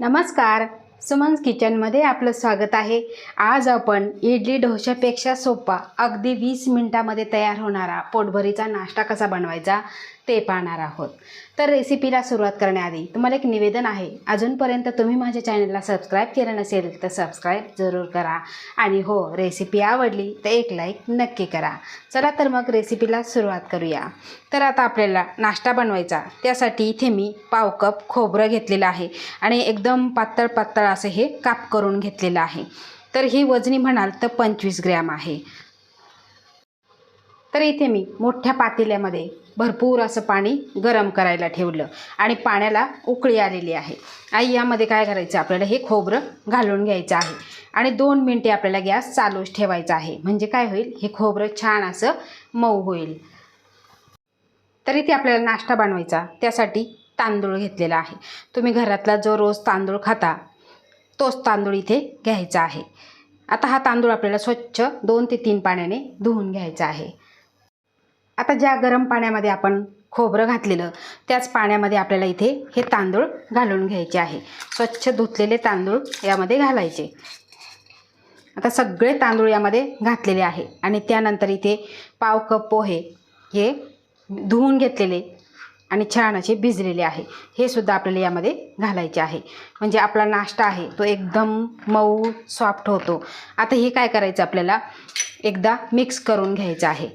नमस्कार. सुमन्स किचनमध्ये आपलं स्वागत आहे. आज आपण इडली डोशापेक्षा सोपा अगदी वीस मिनटामध्ये तयार होणारा पोटभरीचा नाश्ता कसा बनवायचा? ते पाहणार आहोत. तर रेसिपीला सुरुवात करण्याआधी तुम्हाला एक निवेदन आहे. अजूनपर्यंत तुम्ही माझ्या चॅनलला सबस्क्राईब केलं नसेल तर सबस्क्राईब जरूर करा. आणि हो रेसिपी आवडली तर एक लाईक नक्की करा. चला तर मग रेसिपीला सुरुवात करूया. तर आता आपल्याला नाश्ता बनवायचा. त्यासाठी इथे मी पाव कप खोबरं घेतलेलं आहे. आणि एकदम पातळ पातळ असं हे काप करून घेतलेलं आहे. तर ही वजनी म्हणाल तर पंचवीस ग्रॅम आहे. तर इथे मी मोठ्या पातेल्यामध्ये भरपूर असं पाणी गरम करायला ठेवलं आणि पाण्याला उकळी आलेली आहे. आई यामध्ये काय करायचं? आपल्याला हे खोबरं घालून घ्यायचं आहे. आणि दोन मिनटे आपल्याला गॅस चालूच ठेवायचा आहे. म्हणजे काय होईल? हे खोबरं छान असं मऊ होईल. तर इथे आपल्याला नाश्ता बनवायचा. त्यासाठी तांदूळ घेतलेला आहे. तुम्ही घरातला जो रोज तांदूळ खाता तोच तांदूळ इथे घ्यायचा आहे. आता हा तांदूळ आपल्याला स्वच्छ दोन ते तीन पाण्याने धुवून घ्यायचा आहे. आता ज्या गरम पाण्यामध्ये आपण खोबरं घातलेलं त्याच पाण्यामध्ये आपल्याला इथे हे तांदूळ घालून घ्यायचे आहे. स्वच्छ धुतलेले तांदूळ यामध्ये घालायचे. आता सगळे तांदूळ यामध्ये घातलेले आहे आणि त्यानंतर इथे पाव कप पोहे हे धुवून घेतलेले आणि छान असे भिजलेले आहे. हे सुद्धा आपल्याला यामध्ये घालायचे आहे. म्हणजे आपला नाश्ता आहे तो एकदम मऊ सॉफ्ट होतो. आता हे काय करायचं आपल्याला? एकदा मिक्स करून घ्यायचं आहे.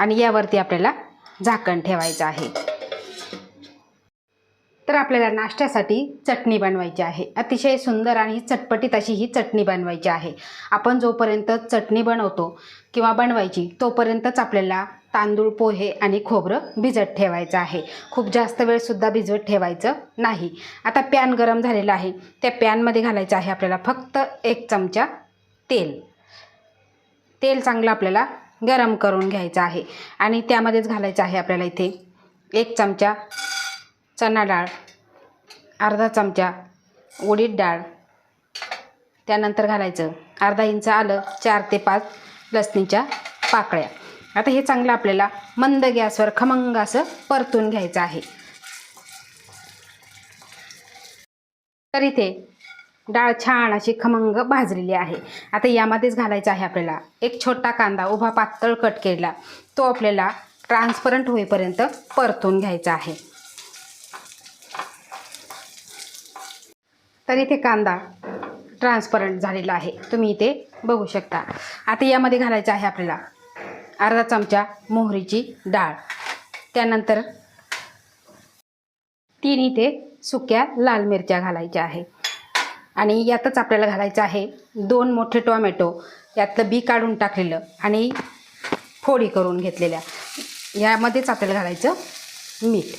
आणि यावरती आपल्याला झाकण ठेवायचं आहे. तर आपल्याला नाश्त्यासाठी चटणी बनवायची आहे. अतिशय सुंदर आणि चटपटीत अशी ही चटणी बनवायची आहे. आपण जोपर्यंत चटणी बनवतो किंवा बनवायची तोपर्यंतच आपल्याला तांदूळ पोहे आणि खोबरं भिजत ठेवायचं आहे. खूप जास्त वेळसुद्धा भिजवत ठेवायचं नाही. आता पॅन गरम झालेला आहे. त्या पॅनमध्ये घालायचं आहे आपल्याला फक्त एक चमचा तेल. तेल चांगलं आपल्याला गरम करून घ्यायचं आहे. आणि त्यामध्येच घालायचं आहे आपल्याला इथे एक चमचा चणा डाळ अर्धा चमचा उडीद डाळ त्यानंतर घालायचं अर्धा इंच आलं चार ते पाच लसणीच्या पाकळ्या. आता हे चांगलं आपल्याला मंद गॅसवर खमंग असं परतून घ्यायचं आहे. तर इथे डाळ छान अशी खमंग भाजलेली आहे. आता यामध्येच घालायचं आहे आपल्याला. एक छोटा कांदा उभा पातळ कट केला. तो आपल्याला ट्रान्सपरंट होईपर्यंत परतून घ्यायचा आहे. तर इथे कांदा ट्रान्सपरंट झालेला आहे. तुम्ही इथे बघू शकता. आता यामध्ये घालायचं आहे आपल्याला अर्धा चमचा मोहरीची डाळ. त्यानंतर तीन इथे सुक्या लाल मिरच्या घालायच्या आहे. आणि यातच आपल्याला घालायचं आहे दोन मोठे टोमॅटो. यातलं बी काढून टाकलेलं आणि फोडी करून घेतलेल्या. यामध्येच आपल्याला घालायचं मीठ.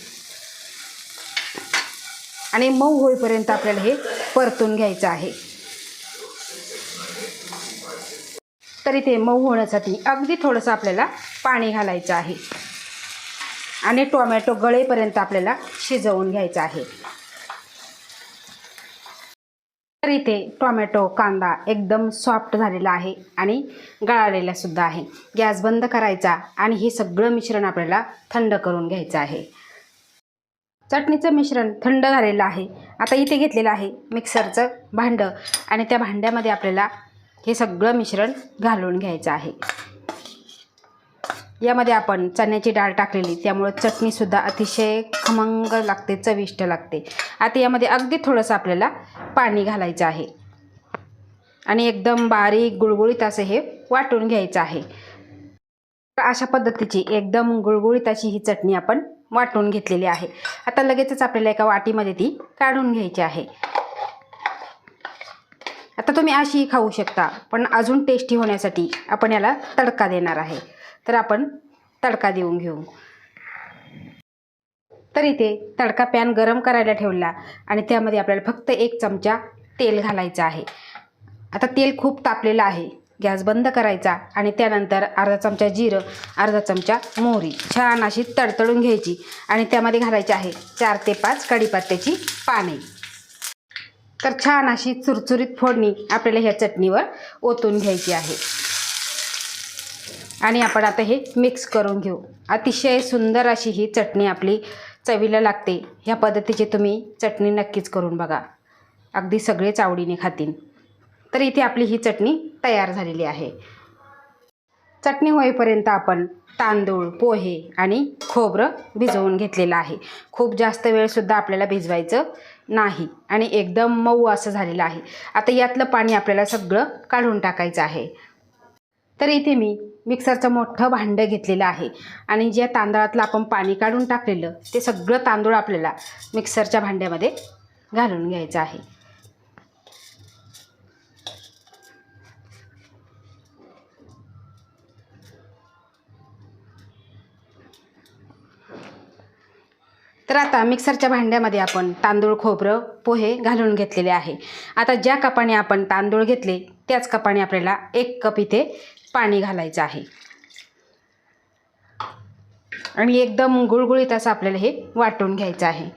आणि मऊ होईपर्यंत आपल्याला हे परतून घ्यायचं आहे. तरी ते मऊ होण्यासाठी अगदी थोडंसं आपल्याला पाणी घालायचं आहे. आणि टोमॅटो गळेपर्यंत आपल्याला शिजवून घ्यायचं आहे. इथे टोमॅटो कांदा एकदम सॉफ्ट झालेला आहे आणि गळालेला सुद्धा आहे. गॅस बंद करायचा आणि हे सगळं मिश्रण आपल्याला थंड करून घ्यायचं आहे. चटणीचं मिश्रण थंड झालेलं आहे. आता इथे घेतलेलं आहे मिक्सरचं भांडं आणि त्या भांड्यामध्ये आपल्याला हे सगळं मिश्रण घालून घ्यायचं आहे. यामध्ये आपण चण्याची डाळ टाकलेली त्यामुळं चटणीसुद्धा अतिशय खमंग लागते चविष्ट लागते. आता यामध्ये अगदी थोडंसं आपल्याला पाणी घालायचं आहे. आणि एकदम बारीक गुळगुळीत असं हे वाटून घ्यायचं आहे. तर अशा पद्धतीची एकदम गुळगुळीत अशी ही चटणी आपण वाटून घेतलेली आहे. आता लगेचच आपल्याला एका वाटीमध्ये ती काढून घ्यायची आहे. आता तुम्ही अशीही खाऊ शकता पण अजून टेस्टी होण्यासाठी आपण याला तडका देणार आहे. तर आपण तडका देऊन घेऊ. तर इथे तडका पॅन गरम करायला ठेवला आणि त्यामध्ये आपल्याला फक्त एक चमचा तेल घालायचं आहे. आता तेल खूप तापलेलं आहे. गॅस बंद करायचा आणि त्यानंतर अर्धा चमचा जिरं अर्धा चमचा मोहरी छान अशी तडतडून घ्यायची आणि त्यामध्ये घालायची आहे चार ते पाच कढीपत्त्याची पाने. तर छान अशी चुरचुरीत फोडणी आपल्याला ह्या चटणीवर ओतून घ्यायची आहे. आणि आपण आता हे मिक्स करून घेऊ. अतिशय सुंदर अशी ही चटणी आपली चवीला लागते. ह्या पद्धतीची तुम्ही चटणी नक्कीच करून बघा. अगदी सगळेच आवडीने खातील. तर इथे आपली ही चटणी तयार झालेली आहे. चटणी होईपर्यंत आपण तांदूळ पोहे आणि खोबरं भिजवून घेतलेलं आहे. खूप जास्त वेळसुद्धा आपल्याला भिजवायचं नाही आणि एकदम मऊ असं झालेलं आहे. आता यातलं पाणी आपल्याला सगळं काढून टाकायचं आहे. तर इथे मी मिक्सरचं मोठं भांडं घेतलेलं आहे. आणि ज्या तांदळातलं आपण पाणी काढून टाकलेलं ते सगळं तांदूळ आपल्याला मिक्सरच्या भांड्यामध्ये घालून घ्यायचं आहे. तर आता मिक्सरच्या भांड्यामध्ये आपण तांदूळ खोबरं पोहे घालून घेतलेले आहे. आता ज्या कपाने आपण तांदूळ घेतले त्याच कपाने आपल्याला एक कप इथे पाणी घालायचं आहे. आणि एकदम गुळगुळीत असं आपल्याला हे वाटून घ्यायचं आहे.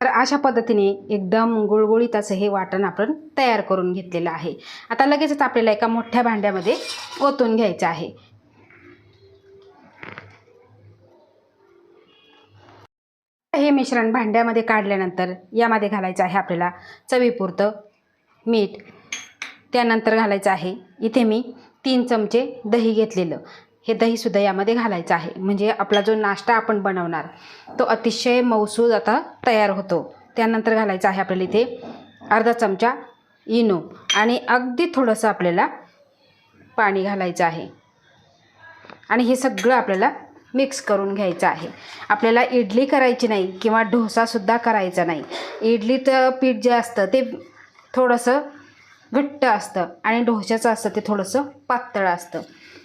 तर अशा पद्धतीने एकदम गुळगुळीत असं हे वाटण आपण तयार करून घेतलेलं आहे. आता लगेचच आपल्याला एका मोठ्या भांड्यामध्ये ओतून घ्यायचं आहे. हे मिश्रण भांड्यामध्ये काढल्यानंतर यामध्ये घालायचं आहे आपल्याला चवीपुरतं मीठ. त्यानंतर घालायचं आहे. इथे मी तीन चमचे दही घेतलेलं. हे दहीसुद्धा यामध्ये घालायचं आहे. म्हणजे आपला जो नाश्ता आपण बनवणार तो अतिशय मौसूद आता तयार होतो. त्यानंतर घालायचं आहे आपल्याला इथे अर्धा चमचा इनो आणि अगदी थोडंसं आपल्याला पाणी घालायचं आहे. आणि हे सगळं आपल्याला मिक्स करून घ्यायचं आहे. आपल्याला इडली करायची नाही किंवा डोसासुद्धा करायचा नाही. इडलीचं पीठ जे असतं ते थोडंसं घट्ट असतं आणि डोश्याचं असतं ते थोडंसं पातळ असतं.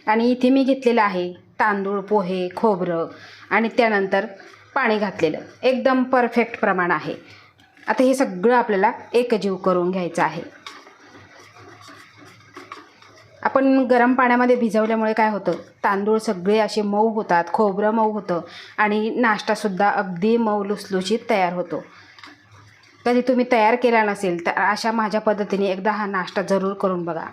आणि इथे मी घेतलेलं आहे तांदूळ पोहे खोबरं आणि त्यानंतर पाणी घातलेलं. एकदम परफेक्ट प्रमाण आहे. आता हे सगळं आपल्याला एकजीव करून घ्यायचं आहे. आपण गरम पाण्यामध्ये भिजवल्यामुळे काय होतं? तांदूळ सगळे असे मऊ होतात खोबरं मऊ होतं आणि नाश्तासुद्धा अगदी मऊ लुसलुशीत तयार होतो. कधी तुम्ही तयार केला नसेल तर अशा माझ्या पद्धतीने एकदा हा नाश्ता जरूर करून बघा.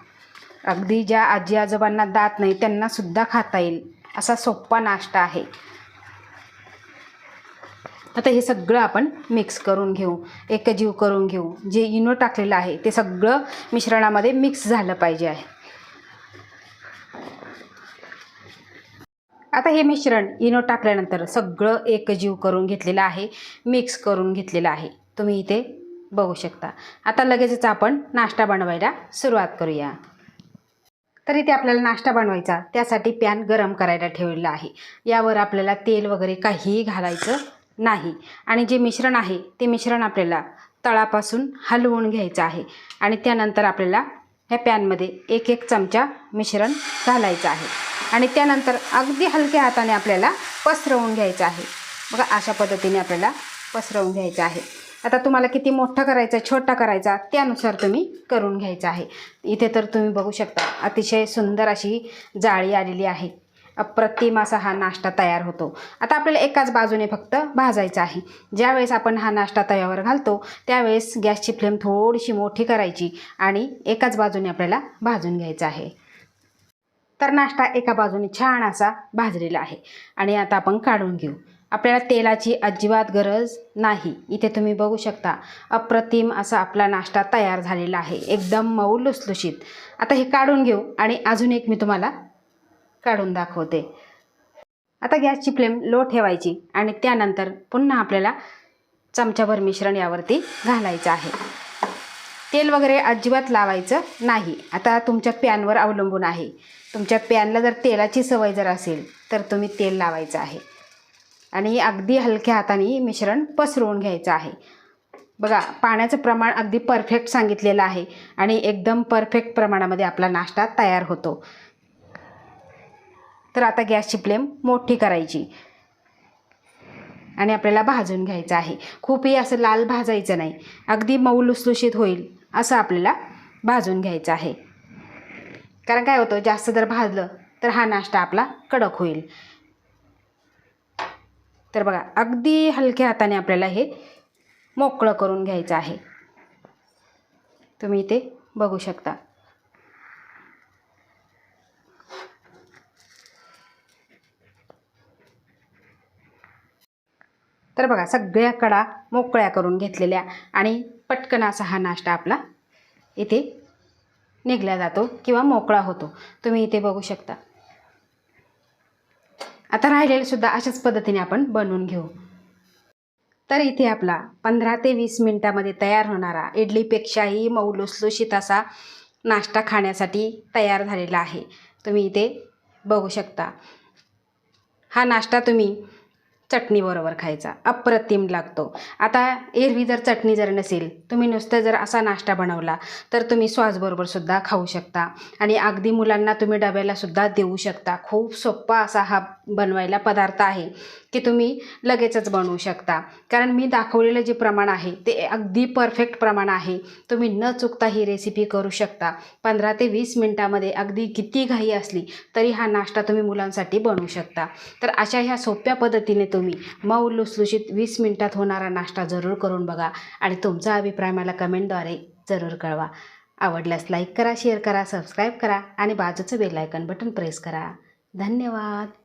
अगदी ज्या आजी आजोबांना दात नाही त्यांनासुद्धा खाता येईल. असा सोप्पा नाश्ता आहे. आता हे सगळं आपण मिक्स करून घेऊ. एकजीव करून घेऊ. जे इनो टाकलेलं आहे ते सगळं मिश्रणामध्ये मिक्स झालं पाहिजे आहे. आता हे मिश्रण इनो टाकल्यानंतर सगळं एकजीव करून घेतलेलं आहे मिक्स करून घेतलेलं आहे. तुम्ही इथे बघू शकता. आता लगेचच आपण नाश्ता बनवायला सुरुवात करूया. तर इथे आपल्याला नाश्ता बनवायचा. त्यासाठी पॅन गरम करायला ठेवलेला आहे. यावर आपल्याला तेल वगैरे काहीही घालायचं नाही. आणि जे मिश्रण आहे ते मिश्रण आपल्याला तळापासून हलवून घ्यायचं आहे. आणि त्यानंतर आपल्याला ह्या पॅनमध्ये एक एक चमचा मिश्रण घालायचं आहे. आणि त्यानंतर अगदी हलक्या हाताने आपल्याला पसरवून घ्यायचं आहे. बघा अशा पद्धतीने आपल्याला पसरवून घ्यायचं आहे. आता तुम्हाला किती मोठा करायचा छोटा करायचा त्यानुसार तुम्ही करून घ्यायचं आहे. इथे तर तुम्ही बघू शकता अतिशय सुंदर अशी जाळी आलेली आहे. अप्रतिम असा हा नाश्ता तयार होतो. आता आपल्याला एकाच बाजूने फक्त भाजायचा आहे. ज्यावेळेस आपण हा नाश्ता तव्यावर घालतो त्यावेळेस गॅसची फ्लेम थोडीशी मोठी करायची आणि एकाच बाजूने आपल्याला भाजून घ्यायचा आहे. तर नाश्ता एका बाजूने छान असा भाजलेला आहे. आणि आता आपण काढून घेऊ. आपल्याला तेलाची अजिबात गरज नाही. इथे तुम्ही बघू शकता अप्रतिम असा आपला नाश्ता तयार झालेला आहे. एकदम मऊ लुसलुशीत. आता हे काढून घेऊ आणि अजून एक मी तुम्हाला काढून दाखवते. आता गॅसची फ्लेम लो ठेवायची आणि त्यानंतर पुन्हा आपल्याला चमच्याभर मिश्रण यावरती घालायचं आहे. तेल वगैरे अजिबात लावायचं नाही. आता तुमच्या पॅनवर अवलंबून आहे. तुमच्या पॅनला जर तेलाची सवय जर असेल तर तुम्ही तेल लावायचं आहे. आणि अगदी हलक्या हाताने मिश्रण पसरवून घ्यायचं आहे. बघा पाण्याचं प्रमाण अगदी परफेक्ट सांगितलेलं आहे आणि एकदम परफेक्ट प्रमाणामध्ये आपला नाश्ता तयार होतो. तर आता गॅसची फ्लेम मोठी करायची आणि आपल्याला भाजून घ्यायचं आहे. खूपही असं लाल भाजायचं नाही. अगदी मऊ लुसलुशीत होईल असं आपल्याला भाजून घ्यायचं आहे. कारण काय होतं जास्त जर भाजलं तर हा नाश्ता आपला कडक होईल. तर बघा अगदी हलक्या हाताने आपल्याला हे मोकळं करून घ्यायचं आहे. तुम्ही इथे बघू शकता. तर बघा सगळ्या कडा मोकळ्या करून घेतलेल्या आणि पटकन असा हा नाश्ता आपला इथे निघला जातो किंवा मोकळा होतो. तुम्ही इथे बघू शकता. आता राहिलेलं सुद्धा अशाच पद्धतीने आपण बनवून घेऊ. तर इथे आपला पंधरा ते वीस मिनटामध्ये तयार होणारा इडलीपेक्षाही मऊ लुसलुशीत असा नाश्ता खाण्यासाठी तयार झालेला आहे. तुम्ही इथे बघू शकता. हा नाश्ता तुम्ही चटणीबरोबर खायचा. अप्रतिम लागतो. आता एरवी जर चटणी जर नसेल तुम्ही नुसतं जर असा नाश्ता बनवला तर तुम्ही सॉसबरोबर सुद्धा खाऊ शकता. आणि अगदी मुलांना तुम्ही डब्याला सुद्धा देऊ शकता. खूप सोप्पा असा हा बनवायला पदार्थ आहे. की तुम्ही लगेचच बनवू शकता. कारण मी दाखवलेलं जे प्रमाण आहे ते अगदी परफेक्ट प्रमाण आहे. तुम्ही न चुकता ही रेसिपी करू शकता. पंधरा ते वीस मिनटामध्ये अगदी किती घाई असली तरी हा नाश्ता तुम्ही मुलांसाठी बनवू शकता. तर अशा ह्या सोप्या पद्धतीने तुम्ही मऊ लुसलुशीत वीस मिनटात होणारा नाश्ता जरूर करून बघा आणि तुमचा अभिप्राय मला कमेंटद्वारे जरूर कळवा. आवडल्यास लाईक करा शेअर करा सबस्क्राईब करा आणि बाजूचं बेल आयकन बटन प्रेस करा. धन्यवाद!